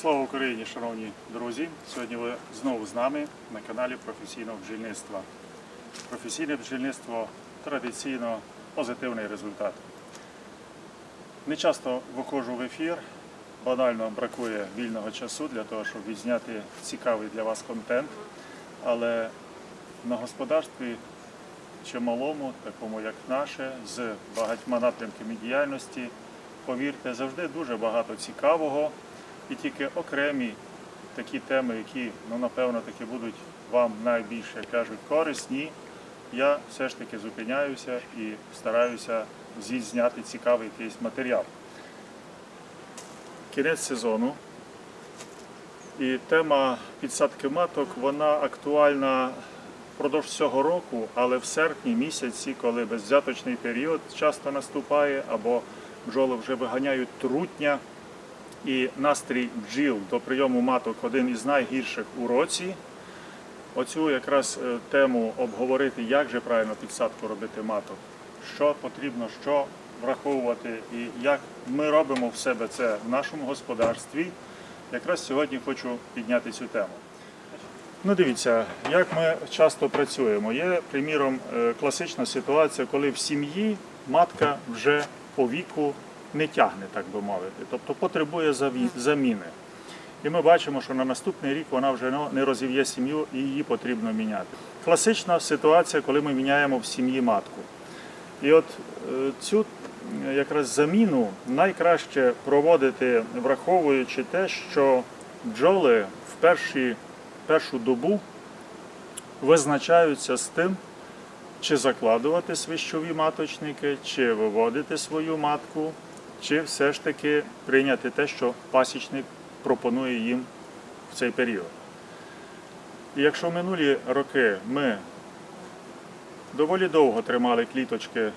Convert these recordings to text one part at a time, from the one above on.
Слава Україні, шановні друзі! Сьогодні ви знову з нами на каналі професійного бджільництва. Професійне бджільництво традиційно позитивний результат. Не часто виходжу в ефір, банально бракує вільного часу для того, щоб відзняти цікавий для вас контент. Але на господарстві чималому, такому як наше, з багатьма напрямками діяльності, повірте, завжди дуже багато цікавого і тільки окремі такі теми, які, ну напевно, таки будуть вам найбільше як кажуть корисні. Я все ж таки зупиняюся і стараюся зняти цікавий якийсь матеріал. Кінець сезону. І тема підсадки маток вона актуальна впродовж цього року, але в серпні місяці, коли безвзяточний період часто наступає, або бджоли вже виганяють трутня, і настрій бджіл до прийому маток один із найгірших у році. Оцю якраз е, тему обговорити, як же правильно підсадку робити маток, що потрібно, що враховувати і як ми робимо в себе це в нашому господарстві. Якраз сьогодні хочу підняти цю тему. Ну, дивіться, як ми часто працюємо. Є, приміром, е, класична ситуація, коли в сім'ї матка вже по віку не тягне, так би мовити, тобто потребує заміни. І ми бачимо, що на наступний рік вона вже не розів'є сім'ю і її потрібно міняти. Класична ситуація, коли ми міняємо в сім'ї матку. І от е, цю е, якраз заміну найкраще проводити, враховуючи те, що бджоли в перші, першу добу визначаються з тим, чи закладувати свищові маточники, чи виводити свою матку, чи все ж таки прийняти те, що пасічник пропонує їм в цей період. І якщо в минулі роки ми доволі довго тримали кліточки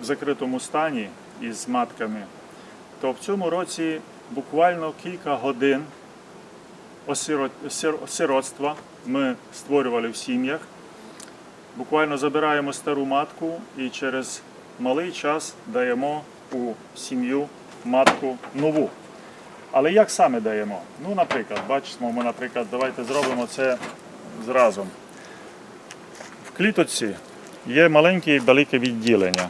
в закритому стані із матками, то в цьому році буквально кілька годин сиротства ми створювали в сім'ях. Буквально забираємо стару матку і через малий час даємо у сім'ю матку нову. Але як саме даємо? Ну, наприклад, бачимо, ми, наприклад, давайте зробимо це зразу. В кліточці є маленьке і велике відділення.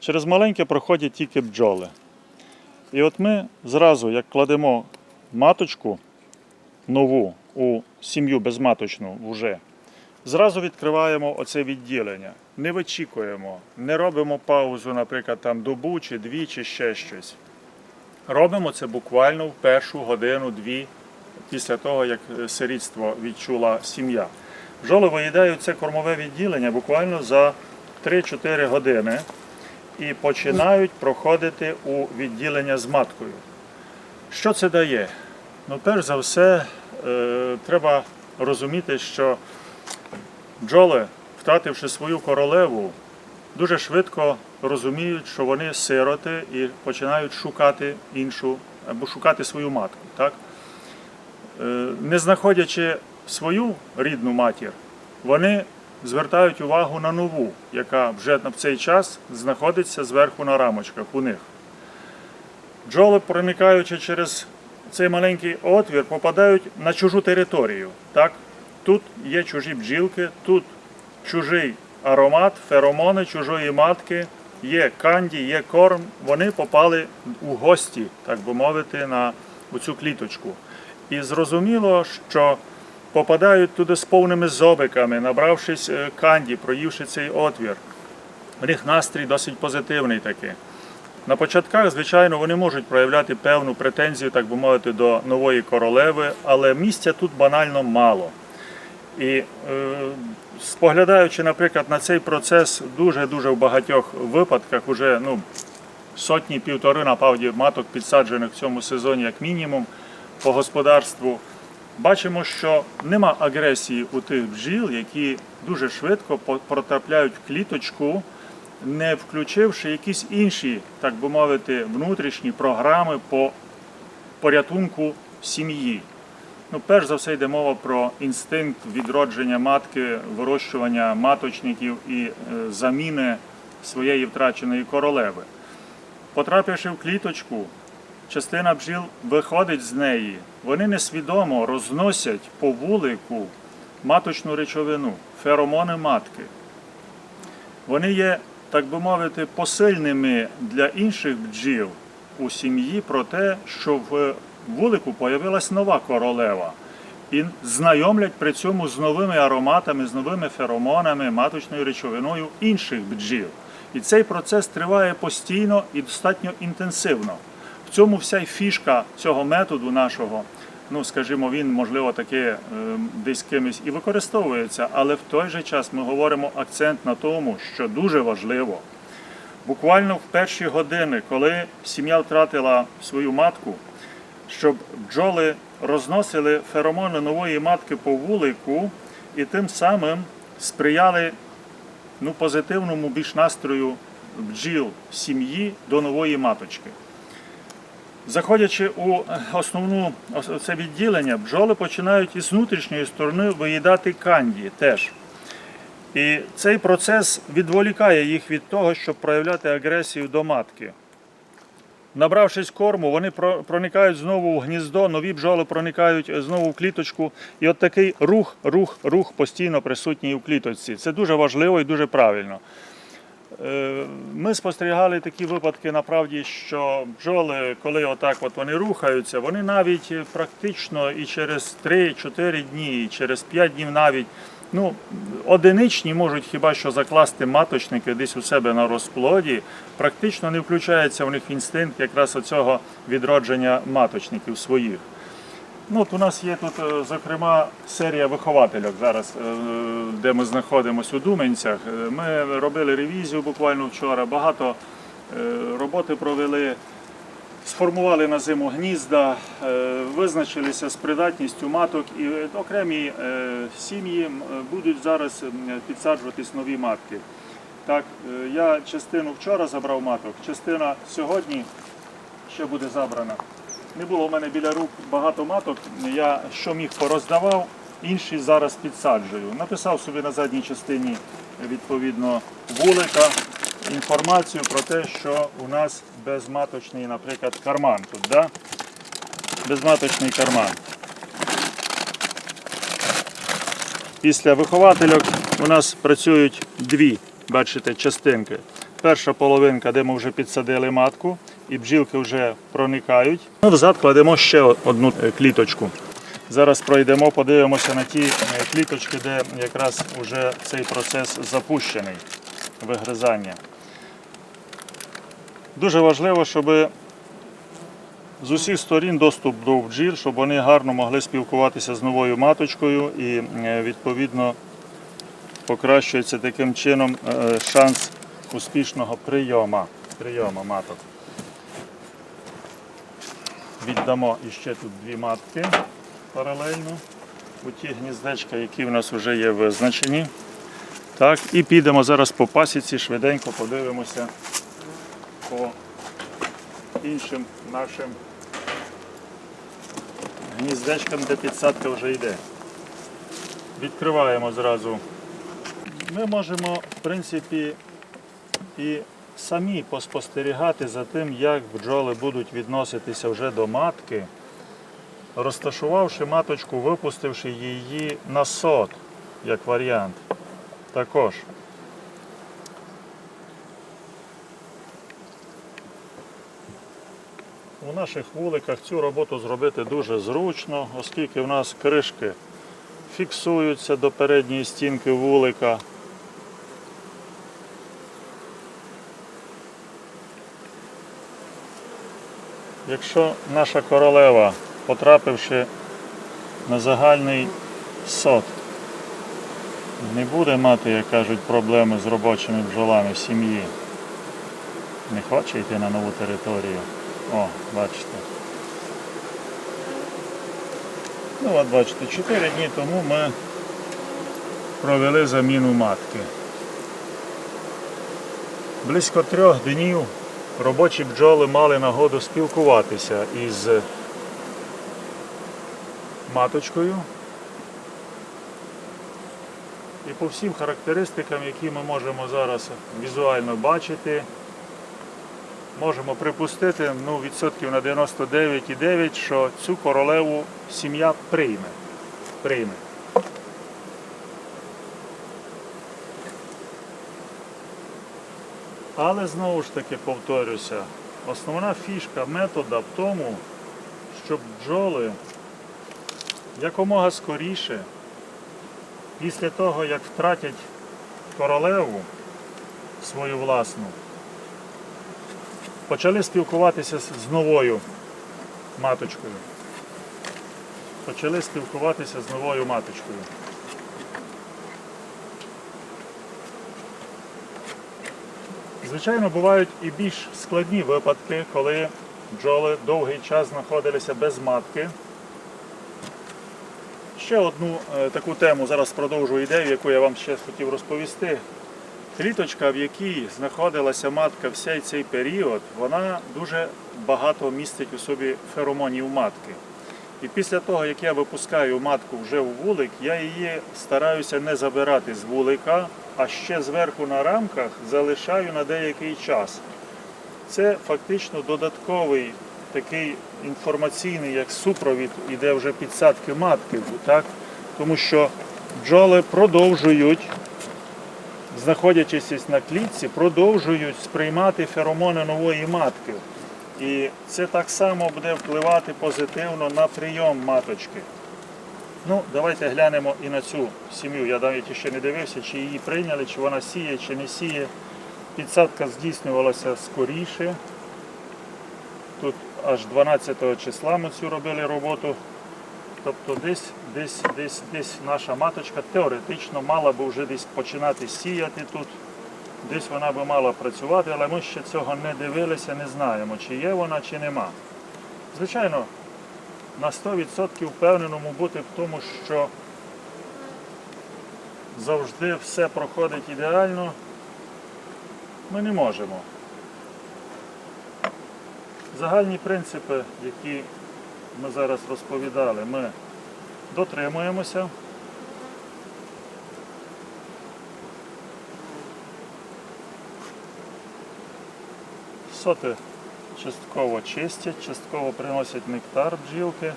Через маленьке проходять тільки бджоли. І от ми зразу, як кладемо маточку нову у сім'ю безматочну вже, зразу відкриваємо оце відділення. Не вичікуємо, не робимо паузу, наприклад, там добу чи дві, чи ще щось. Робимо це буквально в першу годину-дві після того, як е, сирітство відчула сім'я. Бджоли виїдають це кормове відділення буквально за 3-4 години і починають проходити у відділення з маткою. Що це дає? Ну, перш за все, е, треба розуміти, що бджоли, втративши свою королеву, дуже швидко розуміють, що вони сироти і починають шукати іншу або шукати свою матку. Так? Е, Не знаходячи свою рідну матір, вони звертають увагу на нову, яка вже в цей час знаходиться зверху на рамочках у них. Бджоли, проникаючи через цей маленький отвір, попадають на чужу територію. Так? Тут є чужі бджілки, тут чужий аромат, феромони чужої матки, є канді, є корм. Вони попали у гості, так би мовити, на цю кліточку. І зрозуміло, що попадають туди з повними зобиками, набравшись е, канді, проївши цей отвір. У них настрій досить позитивний такий. На початках, звичайно, вони можуть проявляти певну претензію, так би мовити, до нової королеви, але місця тут банально мало. І е, споглядаючи, наприклад, на цей процес дуже-дуже в багатьох випадках, уже ну, сотні півтори напевді маток підсаджених в цьому сезоні, як мінімум, по господарству, бачимо, що нема агресії у тих бджіл, які дуже швидко потрапляють в кліточку, не включивши якісь інші, так би мовити, внутрішні програми по порятунку сім'ї. Ну, перш за все йде мова про інстинкт відродження матки, вирощування маточників і е, заміни своєї втраченої королеви. Потрапивши в кліточку, частина бджіл виходить з неї. Вони несвідомо розносять по вулику маточну речовину, феромони матки. Вони є, так би мовити, посильними для інших бджіл у сім'ї про те, що в вулику появилась нова королева. І знайомлять при цьому з новими ароматами, з новими феромонами, маточною речовиною інших бджіл. І цей процес триває постійно і достатньо інтенсивно. В цьому вся й фішка цього методу нашого. Ну, скажімо, він, можливо, таки е, десь кимось і використовується, але в той же час ми говоримо акцент на тому, що дуже важливо. Буквально в перші години, коли сім'я втратила свою матку, щоб бджоли розносили феромони нової матки по вулику і тим самим сприяли ну, позитивному більш настрою бджіл сім'ї до нової маточки. Заходячи у основну це відділення, бджоли починають із внутрішньої сторони виїдати канді теж. І цей процес відволікає їх від того, щоб проявляти агресію до матки. Набравшись корму, вони проникають знову в гніздо, нові бджоли проникають знову в кліточку. І от такий рух, рух, рух постійно присутній у кліточці. Це дуже важливо і дуже правильно. Е, Ми спостерігали такі випадки, направді, що бджоли, коли отак от вони рухаються, вони навіть е, практично і через 3-4 дні, і через 5 днів навіть, ну, одиничні можуть хіба що закласти маточники десь у себе на розплоді, практично не включається у них інстинкт якраз оцього відродження маточників своїх. Ну, от у нас є тут, е, зокрема, серія виховательок зараз, е, де ми знаходимося у Думенцях. Е, Ми робили ревізію буквально вчора, багато роботи провели, сформували на зиму гнізда, е, визначилися з придатністю маток і окремі е, сім'ї будуть зараз підсаджуватись нові матки. Так, е, я частину вчора забрав маток, частина сьогодні ще буде забрана. Не було в мене біля рук багато маток. Я що міг пороздавав, інші зараз підсаджую. Написав собі на задній частині відповідно вулика інформацію про те, що у нас безматочний, наприклад, карман тут. Да? Безматочний карман. Після виховательок у нас працюють дві, бачите, частинки. Перша половинка, де ми вже підсадили матку, і бджілки вже проникають. Ми взад кладемо ще одну е, кліточку. Зараз пройдемо, подивимося на ті е, кліточки, де якраз вже цей процес запущений вигризання. Дуже важливо, щоб з усіх сторін доступ до бджіл, щоб вони гарно могли спілкуватися з новою маточкою і е, відповідно покращується таким чином е, шанс успішного прийома, прийома маток. Віддамо іще тут дві матки паралельно у ті гніздечка, які в нас вже є визначені. Так, і підемо зараз по пасіці, швиденько подивимося по іншим нашим гніздечкам, де підсадка вже йде. Відкриваємо зразу. Ми можемо, в принципі, і самі поспостерігати за тим, як бджоли будуть відноситися вже до матки, розташувавши маточку, випустивши її на сот, як варіант. Також. У наших вуликах цю роботу зробити дуже зручно, оскільки в нас кришки фіксуються до передньої стінки вулика. Якщо наша королева, потрапивши на загальний сот, не буде мати, як кажуть, проблеми з робочими бджолами сім'ї, не хоче йти на нову територію. О, бачите. Ну от бачите, 4 дні тому ми провели заміну матки. Близько трьох днів робочі бджоли мали нагоду спілкуватися із маточкою. І по всім характеристикам, які ми можемо зараз візуально бачити, можемо припустити ну, відсотків на 99,9, що цю королеву сім'я прийме. прийме. Але знову ж таки повторюся, основна фішка метода в тому, щоб бджоли якомога скоріше, після того, як втратять королеву свою власну, почали спілкуватися з новою маточкою. Почали спілкуватися з новою маточкою. Звичайно, бувають і більш складні випадки, коли бджоли довгий час знаходилися без матки. Ще одну е, таку тему зараз продовжу ідею, яку я вам ще хотів розповісти. Кліточка, в якій знаходилася матка всей цей період, вона дуже багато містить у собі феромонів матки. І після того, як я випускаю матку вже в вулик, я її стараюся не забирати з вулика, а ще зверху на рамках залишаю на деякий час. Це фактично додатковий такий інформаційний, як супровід, іде вже підсадки матки, так? тому що бджоли продовжують, знаходячись на клітці, продовжують сприймати феромони нової матки. І це так само буде впливати позитивно на прийом маточки. Ну, давайте глянемо і на цю сім'ю. Я навіть ще не дивився, чи її прийняли, чи вона сіє, чи не сіє. Підсадка здійснювалася скоріше. Тут аж 12 числа ми цю робили роботу. Тобто десь, десь, десь, десь наша маточка теоретично мала би вже десь починати сіяти тут. Десь вона би мала працювати, але ми ще цього не дивилися, не знаємо, чи є вона, чи нема. Звичайно, на 100% впевненому бути в тому, що завжди все проходить ідеально, ми не можемо. Загальні принципи, які ми зараз розповідали, ми дотримуємося. Соти частково чистять, частково приносять нектар бджілки.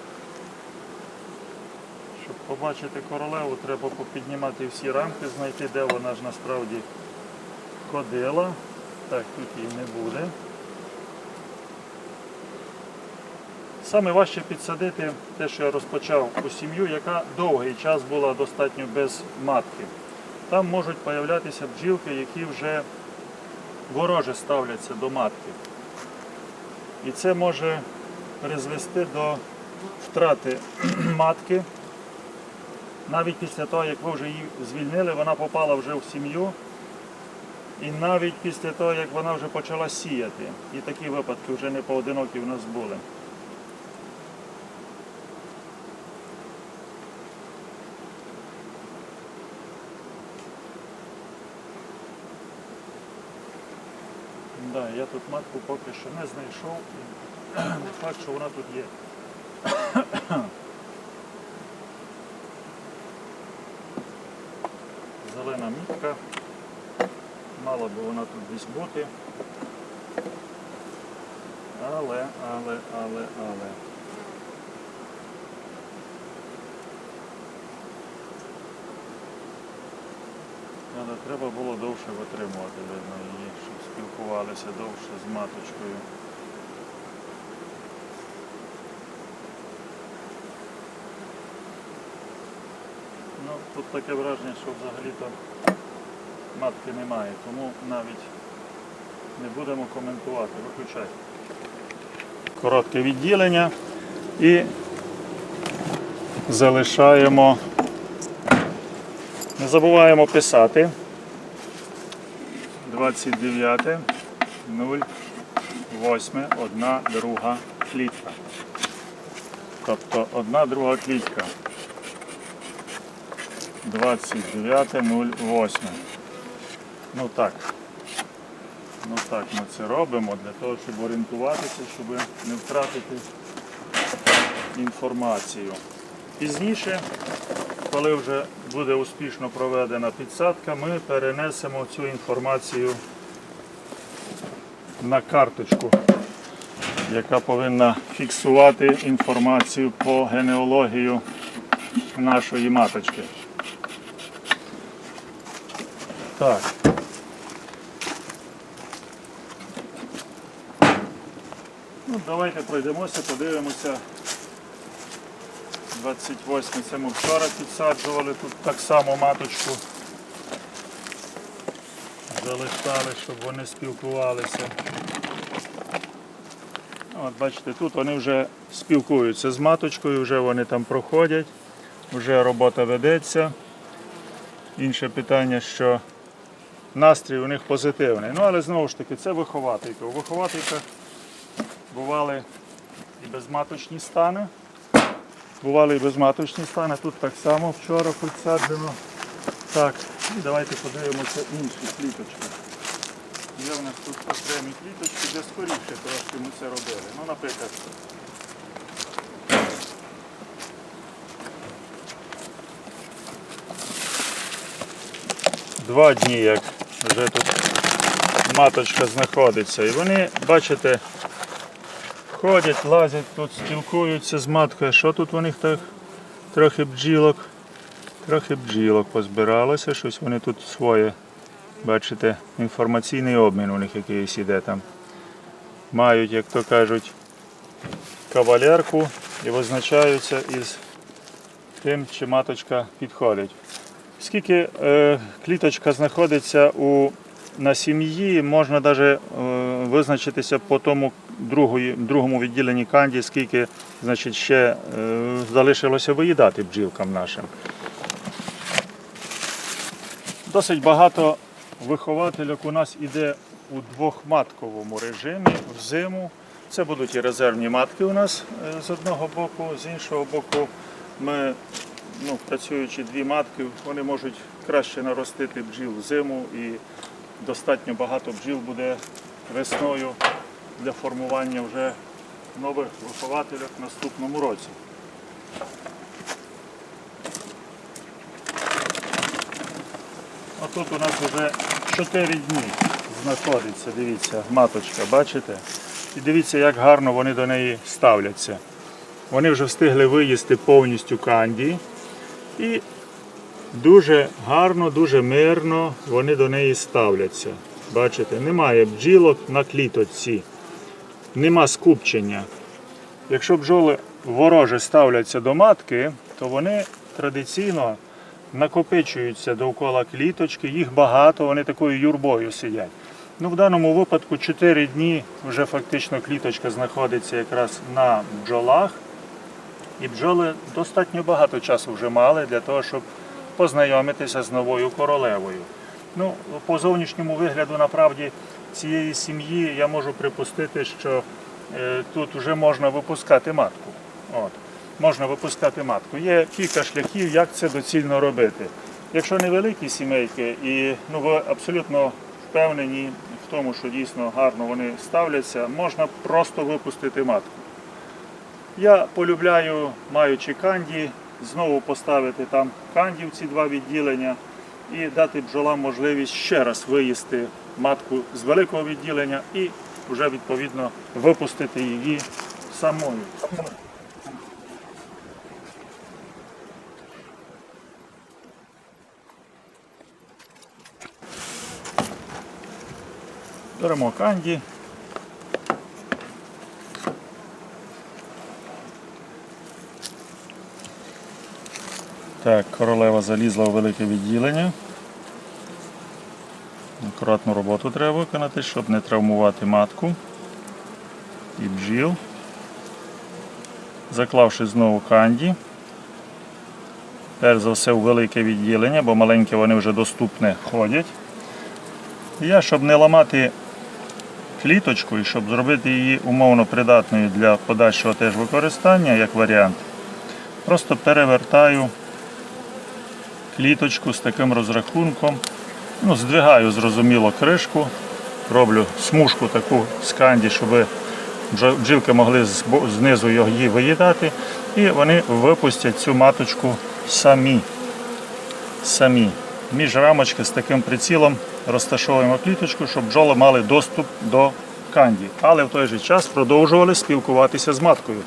Щоб побачити королеву, треба попіднімати всі рамки, знайти, де вона ж насправді ходила. Так, тут її не буде. Саме важче підсадити те, що я розпочав у сім'ю, яка довгий час була достатньо без матки. Там можуть появлятися бджілки, які вже вороже ставляться до матки. І це може призвести до втрати матки. Навіть після того, як ви вже її звільнили, вона попала вже в сім'ю. І навіть після того, як вона вже почала сіяти. І такі випадки вже не поодинокі в нас були. Да, я тут матку поки що не знайшов. Не факт, що вона тут є. Зелена мітка. Мала би вона тут десь бути. Але, але, але, але. Але треба було довше витримувати, видно, її, щоб спілкувалися довше з маточкою. Ну, тут таке враження, що взагалі-то матки немає, тому навіть не будемо коментувати. Виключай. Коротке відділення і залишаємо. Не забуваємо писати. 29, 0, 8, 1, друга клітка. Тобто одна друга клітка. 29, 0, 8. Ну так. Ну так, ми це робимо для того, щоб орієнтуватися, щоб не втратити інформацію. Пізніше коли вже буде успішно проведена підсадка, ми перенесемо цю інформацію на карточку, яка повинна фіксувати інформацію по генеалогію нашої маточки. Так. Ну, давайте пройдемося, подивимося. 28 це ми вчора підсаджували тут так само маточку. Залишали, щоб вони спілкувалися. От бачите, тут вони вже спілкуються з маточкою, вже вони там проходять, вже робота ведеться. Інше питання, що настрій у них позитивний. Ну, але знову ж таки, це вихователька. У виховательках бували і безматочні стани. Бували і безматочні стани. Тут так само вчора підсаджено. Так, і давайте подивимося інші кліточки. Є в нас тут окремі кліточки, де скоріше трошки ми це робили. Ну, наприклад, два дні, як вже тут маточка знаходиться. І вони, бачите, ходять, лазять тут, спілкуються з маткою. Що тут у них так? Трохи бджілок. Трохи бджілок позбиралося, щось вони тут своє. Бачите, інформаційний обмін у них якийсь іде там. Мають, як то кажуть, кавалерку і визначаються із тим, чи маточка підходить. Скільки е, кліточка знаходиться у, на сім'ї, можна навіть е, визначитися по тому другому відділенні канді, скільки значить, ще е, залишилося виїдати бджілкам нашим. Досить багато виховательок у нас іде у двохматковому режимі в зиму. Це будуть і резервні матки у нас е, з одного боку, з іншого боку, ми, ну, працюючи дві матки, вони можуть краще наростити бджіл в зиму і достатньо багато бджіл буде весною для формування вже нових вихователів в наступному році. А тут у нас вже 4 дні знаходиться, дивіться, маточка, бачите? І дивіться, як гарно вони до неї ставляться. Вони вже встигли виїсти повністю канді. І дуже гарно, дуже мирно вони до неї ставляться. Бачите, немає бджілок на кліточці, нема скупчення. Якщо бджоли вороже ставляться до матки, то вони традиційно накопичуються довкола кліточки, їх багато, вони такою юрбою сидять. Ну, в даному випадку 4 дні вже фактично кліточка знаходиться якраз на бджолах. І бджоли достатньо багато часу вже мали для того, щоб познайомитися з новою королевою. Ну, по зовнішньому вигляду, направді, цієї сім'ї я можу припустити, що е, тут вже можна випускати матку. От. Можна випускати матку. Є кілька шляхів, як це доцільно робити. Якщо невеликі сімейки, і ну, ви абсолютно впевнені в тому, що дійсно гарно вони ставляться, можна просто випустити матку. Я полюбляю, маючи канді, знову поставити там канді в ці два відділення і дати бджолам можливість ще раз виїсти матку з великого відділення і вже відповідно випустити її самою. Беремо канді. Так, королева залізла у велике відділення. Акуратну роботу треба виконати, щоб не травмувати матку і бджіл. Заклавши знову канді. Перш за все у велике відділення, бо маленькі вони вже доступне ходять. Я, щоб не ламати кліточку і щоб зробити її умовно придатною для подальшого теж використання, як варіант, просто перевертаю кліточку з таким розрахунком. Ну, здвигаю зрозуміло кришку, роблю смужку таку з канді, щоб бджілки могли знизу її виїдати, і вони випустять цю маточку самі. самі. Між рамочки з таким прицілом розташовуємо кліточку, щоб бджоли мали доступ до канді, але в той же час продовжували спілкуватися з маткою.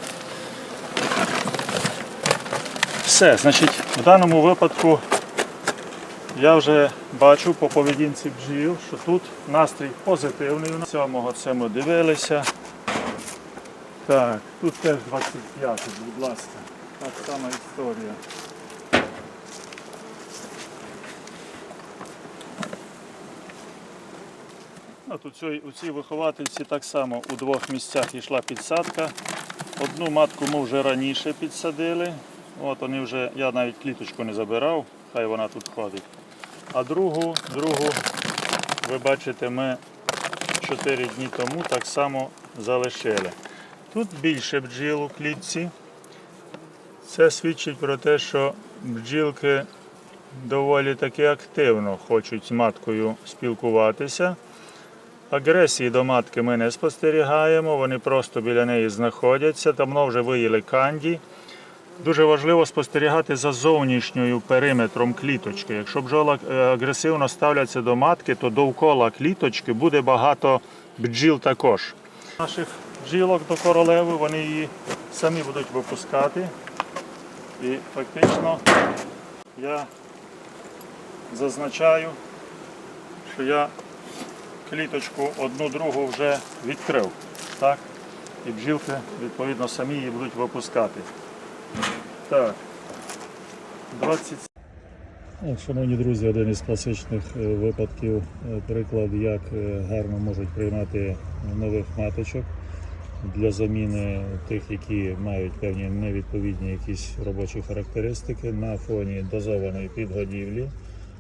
Все, значить, в даному випадку я вже бачу по поведінці бджіл, що тут настрій позитивний. У нас сьомого це ми дивилися. Так, тут теж 25, будь ласка. Так сама історія. Ну, тут цій- у цій виховательці так само у двох місцях йшла підсадка. Одну матку ми вже раніше підсадили. От вони вже, я навіть кліточку не забирав, хай вона тут ходить. А другу, другу, ви бачите, ми 4 дні тому так само залишили. Тут більше бджіл у клітці. Це свідчить про те, що бджілки доволі таки активно хочуть з маткою спілкуватися. Агресії до матки ми не спостерігаємо, вони просто біля неї знаходяться, давно вже виїли канді. Дуже важливо спостерігати за зовнішньою периметром кліточки. Якщо бджола е, агресивно ставляться до матки, то довкола кліточки буде багато бджіл також. Наших бджілок до королеви вони її самі будуть випускати. І фактично я зазначаю, що я кліточку одну другу вже відкрив. Так? І бджілки, відповідно, самі її будуть випускати. Так. 20. Шановні друзі, один із класичних е, випадків, е, приклад, як е, гарно можуть приймати нових маточок для заміни тих, які мають певні невідповідні якісь робочі характеристики на фоні дозованої підгодівлі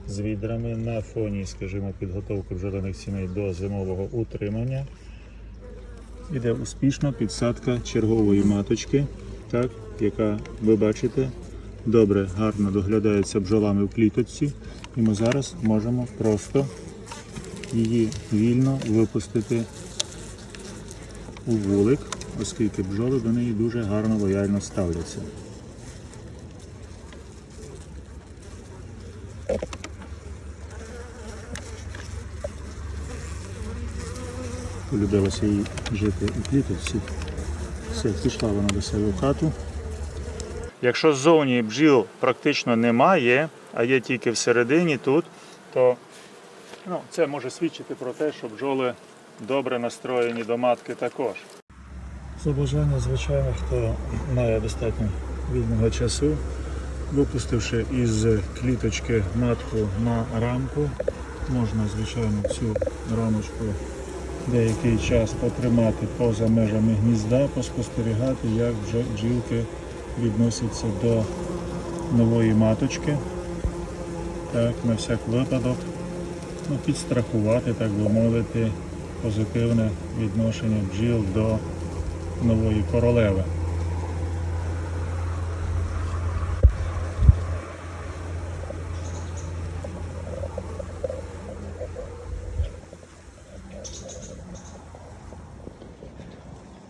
з відрами, на фоні, скажімо, підготовки бджолиних сімей до зимового утримання. Іде успішна підсадка чергової маточки, так, яка ви бачите, добре, гарно доглядається бджолами в кліточці. І ми зараз можемо просто її вільно випустити у вулик, оскільки бджоли до неї дуже гарно лояльно ставляться. Полюбилося їй жити у кліточці. Все, пішла вона до себе в хату. Якщо ззовні бджіл практично немає, а є тільки всередині тут, то ну, це може свідчити про те, що бджоли добре настроєні до матки також. За бажання, звичайно, хто має достатньо вільного часу, випустивши із кліточки матку на рамку, можна, звичайно, цю рамочку деякий час потримати поза межами гнізда, поспостерігати, як бджілки відносяться до нової маточки. Так, на всяк випадок ну, підстрахувати, так би мовити, позитивне відношення бджіл до нової королеви.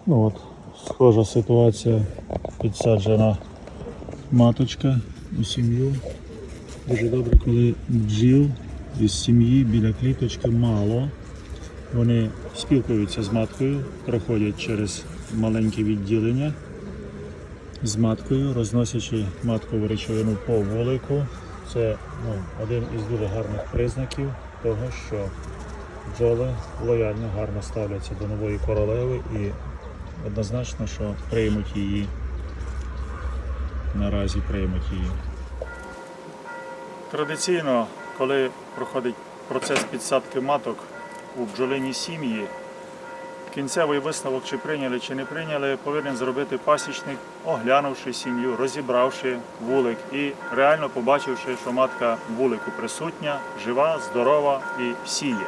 Ну от, схожа ситуація, підсаджена маточка у сім'ю. Дуже добре, коли бджіл із сім'ї біля кліточки мало. Вони спілкуються з маткою, проходять через маленькі відділення з маткою, розносячи маткову речовину по вулику. Це ну, один із дуже гарних признаків того, що бджоли лояльно гарно ставляться до нової королеви і однозначно, що приймуть її. Наразі приймуть її. Традиційно, коли проходить процес підсадки маток у бджолиній сім'ї, кінцевий висновок, чи прийняли, чи не прийняли, повинен зробити пасічник, оглянувши сім'ю, розібравши вулик і реально побачивши, що матка вулику присутня, жива, здорова і сіє.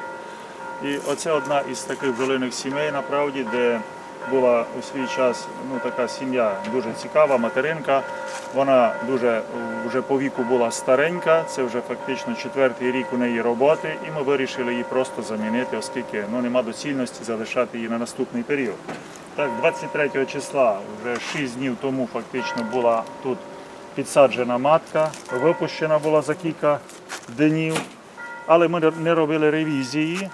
І оце одна із таких бджолиних сімей, направді, де була у свій час ну, така сім'я дуже цікава, материнка. Вона дуже вже по віку була старенька, це вже фактично четвертий рік у неї роботи, і ми вирішили її просто замінити, оскільки ну, нема доцільності залишати її на наступний період. Так, 23 числа, вже 6 днів тому фактично була тут підсаджена матка, випущена була за кілька днів, але ми не робили ревізії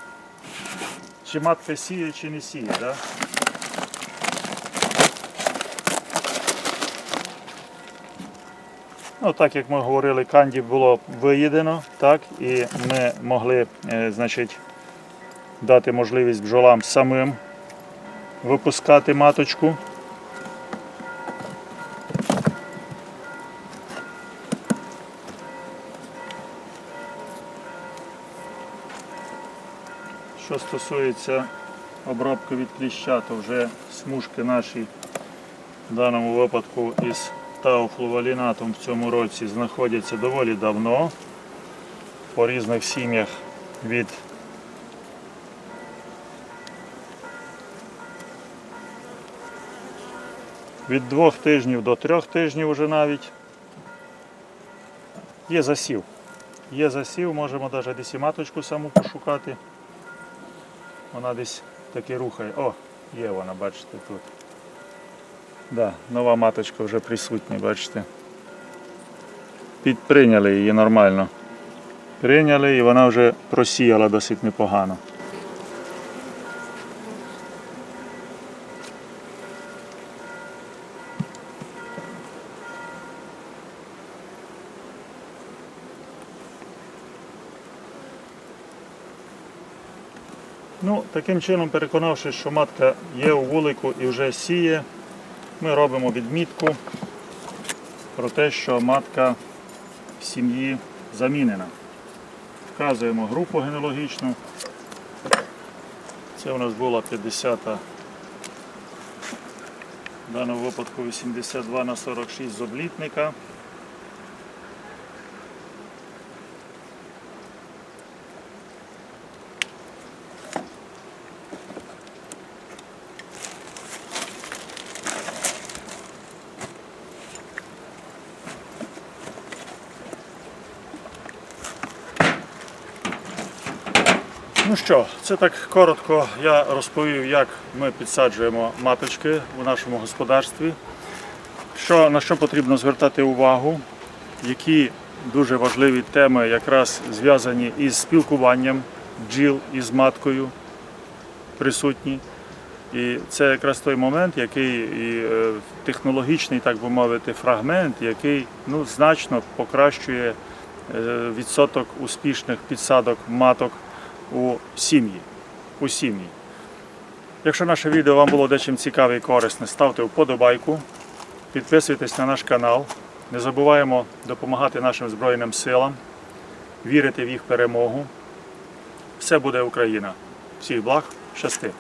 чи матка сіє, чи не сіє. Да? Ну, так як ми говорили, канді було виїдено, так, і ми могли е, значить, дати можливість бджолам самим випускати маточку. Що стосується обробки від кліща, то вже смужки наші в даному випадку із тауфлувалінатом в цьому році знаходяться доволі давно по різних сім'ях від від двох тижнів до трьох тижнів вже навіть. Є засів. Є засів, можемо навіть десь і маточку саму пошукати. Вона десь таки рухає. О, є вона, бачите, тут. Да, нова маточка вже присутня, бачите. Підприйняли її нормально. Прийняли і вона вже просіяла досить непогано. Ну, таким чином, переконавшись, що матка є у вулику і вже сіє, ми робимо відмітку про те, що матка в сім'ї замінена. Вказуємо групу генеалогічну. Це у нас була 50-та, в даному випадку 82 на 46 з облітника. Ну що, це так коротко я розповів, як ми підсаджуємо маточки у нашому господарстві. Що, на що потрібно звертати увагу, які дуже важливі теми якраз зв'язані із спілкуванням бджіл із маткою присутні. І це якраз той момент, який і, е, технологічний, так би мовити, фрагмент, який ну, значно покращує е, відсоток успішних підсадок маток у сім'ї. У сім'ї. Якщо наше відео вам було дечим цікаве і корисне, ставте вподобайку, підписуйтесь на наш канал. Не забуваємо допомагати нашим Збройним силам, вірити в їх перемогу. Все буде Україна. Всіх благ, щасти!